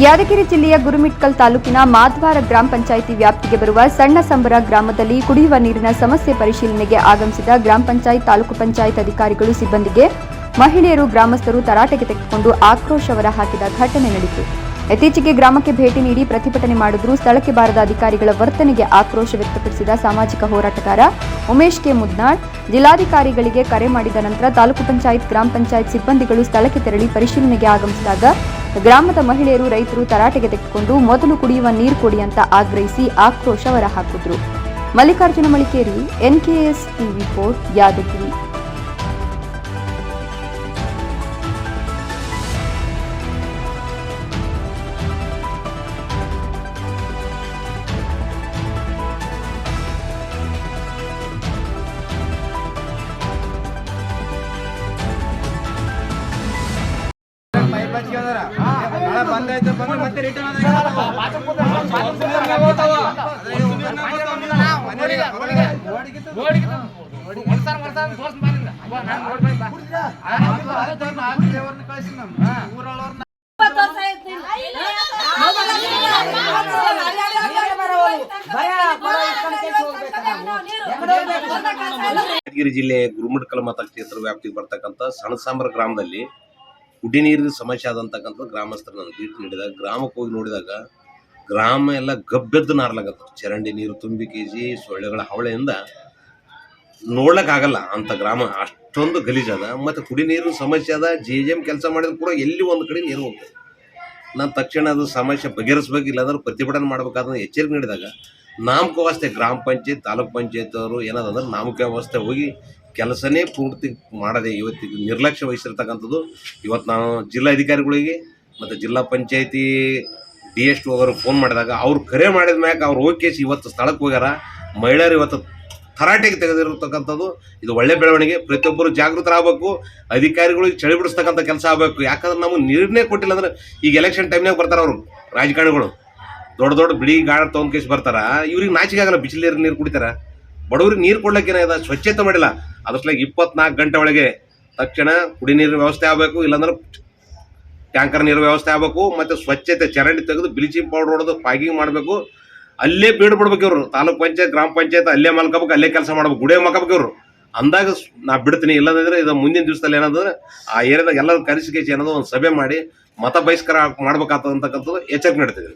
ಯಾದಗಿರಿ ಜಿಲ್ಲೆಯ ಗುರುಮಿಟ್ಕಲ್ ತಾಲೂಕಿನ ಮಾದ್ವಾರ ಗ್ರಾಮ ಪಂಚಾಯಿತಿ ವ್ಯಾಪ್ತಿಗೆ ಬರುವ ಸಣ್ಣ ಸಂಬರ ಗ್ರಾಮದಲ್ಲಿ ಕುಡಿಯುವ ನೀರಿನ ಸಮಸ್ಯೆ ಪರಿಶೀಲನೆಗೆ ಆಗಮಿಸಿದ ಗ್ರಾಮ ಪಂಚಾಯತ್ ತಾಲೂಕು ಪಂಚಾಯತ್ ಅಧಿಕಾರಿಗಳು ಸಿಬ್ಬಂದಿಗೆ ಮಹಿಳೆಯರು ಗ್ರಾಮಸ್ಥರು ತರಾಟೆಗೆ ತೆಗೆದುಕೊಂಡು ಆಕ್ರೋಶ ಹೊರಹಾಕಿದ ಘಟನೆ ನಡೆಯಿತು. ಇತ್ತೀಚೆಗೆ ಗ್ರಾಮಕ್ಕೆ ಭೇಟಿ ನೀಡಿ ಪ್ರತಿಭಟನೆ ಮಾಡಿದರೂ ಸ್ಥಳಕ್ಕೆ ಬಾರದ ಅಧಿಕಾರಿಗಳ ವರ್ತನೆಗೆ ಆಕ್ರೋಶ ವ್ಯಕ್ತಪಡಿಸಿದ ಸಾಮಾಜಿಕ ಹೋರಾಟಗಾರ ಉಮೇಶ್ ಕೆ ಮುದ್ನಾಳ್. ಜಿಲ್ಲಾಧಿಕಾರಿಗಳಿಗೆ ಕರೆ ಮಾಡಿದ ನಂತರ ತಾಲೂಕು ಪಂಚಾಯತ್, ಗ್ರಾಮ ಪಂಚಾಯತ್ ಸಿಬ್ಬಂದಿಗಳು ಸ್ಥಳಕ್ಕೆ ತೆರಳಿ ಪರಿಶೀಲನೆಗೆ ಆಗಮಿಸಿದಾಗ ಗ್ರಾಮದ ಮಹಿಳೆಯರು ರೈತರು ತರಾಟೆಗೆ ತೆಗೆದುಕೊಂಡು ಮೊದಲು ಕುಡಿಯುವ ನೀರು ಕೊಡಿ ಅಂತ ಆಗ್ರಹಿಸಿ ಆಕ್ರೋಶ ಹೊರಹಾಕಿದ್ರು. Mallikarjuna Malikeri NKS TV four Yadagiri. ಬಂದಾಯ್ತು ಬಂದ್ರೆ ಮತ್ತೆ ರಿಟರ್ನ್ ಯಾದಗಿರಿ ಜಿಲ್ಲೆ ಗುರುಮಠಕಲ್ ಮತಕ್ಷೇತ್ರ ವ್ಯಾಪ್ತಿಗೆ ಬರ್ತಕ್ಕಂಥ ಸಣಸಾಂಬರ ಗ್ರಾಮದಲ್ಲಿ ಕುಡಿ ನೀರಿನ ಸಮಸ್ಯೆ ಆದಂತಕ್ಕಂಥ ಗ್ರಾಮಸ್ಥರು ನನಗೆ ಭೇಟಿ ನೀಡಿದಾಗ, ಗ್ರಾಮಕ್ಕೆ ಹೋಗಿ ನೋಡಿದಾಗ ಗ್ರಾಮ ಎಲ್ಲ ಗಬ್ಬೆದ್ದು ನಾರ್ಲಾಗತ್ತೆ. ಚರಂಡಿ ನೀರು ತುಂಬಿ ಕೆಜಿ, ಸೊಳ್ಳೆಗಳ ಹವಳೆಯಿಂದ ನೋಡ್ಲಕ್ಕಾಗಲ್ಲ ಅಂತ ಗ್ರಾಮ. ಅಷ್ಟೊಂದು ಗಲೀಜದ ಮತ್ತು ಕುಡಿ ನೀರಿನ ಸಮಸ್ಯೆ ಅದ. ಜೆ ಜೆ ಎಂ ಕೆಲಸ ಮಾಡಿದ್ರು ಕೂಡ ಎಲ್ಲಿ ಒಂದು ಕಡೆ ನೀರು ಹೋಗ್ತದೆ. ನಾನು ತಕ್ಷಣ ಅದು ಸಮಸ್ಯೆ ಬಗೆಹರಿಸ್ಬೇಕು ಇಲ್ಲಾಂದ್ರೆ ಪ್ರತಿಭಟನೆ ಮಾಡ್ಬೇಕಾದ್ರೆ ಎಚ್ಚರಿಕೆ ನೀಡಿದಾಗ ನಾಮಕ ವ್ಯವಸ್ಥೆ ಗ್ರಾಮ ಪಂಚಾಯತ್, ತಾಲೂಕ್ ಪಂಚಾಯತ್ ಅವರು ಏನದಂದ್ರೆ ನಾಮಕ ವ್ಯವಸ್ಥೆ ಹೋಗಿ ಕೆಲಸನೇ ಪೂರ್ತಿ ಮಾಡದೆ ಇವತ್ತಿಗೆ ನಿರ್ಲಕ್ಷ್ಯ ವಹಿಸಿರ್ತಕ್ಕಂಥದ್ದು. ಇವತ್ತು ನಾನು ಜಿಲ್ಲಾ ಅಧಿಕಾರಿಗಳಿಗೆ ಮತ್ತು ಜಿಲ್ಲಾ ಪಂಚಾಯತಿ ಡಿ ಎಸ್ ಅವರು ಫೋನ್ ಮಾಡಿದಾಗ ಅವ್ರು ಕರೆ ಮಾಡಿದ ಮ್ಯಾಗ ಅವ್ರು ಹೋಗಿ ಇವತ್ತು ಸ್ಥಳಕ್ಕೆ ಹೋಗ್ಯಾರ. ಮಹಿಳೆಯರು ಇವತ್ತು ತರಾಟೆಗೆ ತೆಗೆದಿರತಕ್ಕಂಥದ್ದು. ಇದು ಒಳ್ಳೆ ಬೆಳವಣಿಗೆ. ಪ್ರತಿಯೊಬ್ಬರು ಜಾಗೃತರಾಗಬೇಕು. ಅಧಿಕಾರಿಗಳಿಗೆ ಚಳಿ ಬಿಡಿಸ್ತಕ್ಕಂಥ ಕೆಲಸ ಆಗಬೇಕು. ಯಾಕಂದ್ರೆ ನಮಗೆ ನೀರನ್ನೇ ಕೊಟ್ಟಿಲ್ಲ ಅಂದ್ರೆ ಈಗ ಎಲೆಕ್ಷನ್ ಟೈಮ್ನಾಗ ಬರ್ತಾರೆ ಅವರು, ರಾಜಕಾರಣಿಗಳು. ದೊಡ್ಡ ದೊಡ್ಡ ಬಿಳಿ ಗಾಡ ತೊಗೊಂಡ್ ಕೇಸ್ ಬರ್ತಾರ. ಇವ್ರಿಗೆ ನಾಚಿಕೆ ಆಗಲ್ಲ. ಬಿಸಿಲು ನೀರು ಕುಡಿತಾರ. ಬಡವ್ರಿಗೆ ನೀರು ಕೊಡ್ಲಿಕ್ಕೆ ಏನಾಗಿದೆ ಸ್ವಚ್ಛತೆ ಮಾಡಿಲ್ಲ. ಅದ್ರಸ್ಲಾಗ ಇಪ್ಪತ್ನಾಲ್ಕು ಗಂಟೆ ಒಳಗೆ ತಕ್ಷಣ ಕುಡಿ ನೀರಿನ ವ್ಯವಸ್ಥೆ ಆಗಬೇಕು, ಇಲ್ಲಾಂದ್ರೆ ಟ್ಯಾಂಕರ್ ನೀರು ವ್ಯವಸ್ಥೆ ಆಗಬೇಕು, ಮತ್ತು ಸ್ವಚ್ಛತೆ ಚರಂಡಿ ತೆಗೆದು ಬ್ಲೀಚಿಂಗ್ ಪೌಡರ್ ಹೊಡೆದು ಪಾಗಿಂಗ್ ಮಾಡಬೇಕು. ಅಲ್ಲೇ ಬೀಡು ಬಿಡ್ಬೇಕು ಇವರು. ತಾಲೂಕ್ ಪಂಚಾಯತ್, ಗ್ರಾಮ ಪಂಚಾಯತ್, ಅಲ್ಲೇ ಮಲ್ಕೋಬೇಕು, ಅಲ್ಲೇ ಕೆಲಸ ಮಾಡ್ಬೇಕು ಗುಡೇ ಮಲ್ಕೋಬೇಕು ಇವರು. ಅಂದಾಗ ನಾ ಬಿಡ್ತೀನಿ, ಇಲ್ಲಂದ್ರೆ ಇದು ಮುಂದಿನ ದಿವಸದಲ್ಲಿ ಏನಂದ್ರೆ ಆ ಏರಿಯಾದಾಗ ಎಲ್ಲರೂ ಕರೆಸಿ ಕೇಸಿ ಏನದು ಒಂದು ಸಭೆ ಮಾಡಿ ಮತ ಬಹಿಷ್ಕಾರ ಮಾಡ್ಬೇಕಾಗ್ತದೆ ಅಂತಕ್ಕಂಥದ್ದು ಎಚ್ಚರಿಕೆ ನೀಡ್ತಿದ್ರು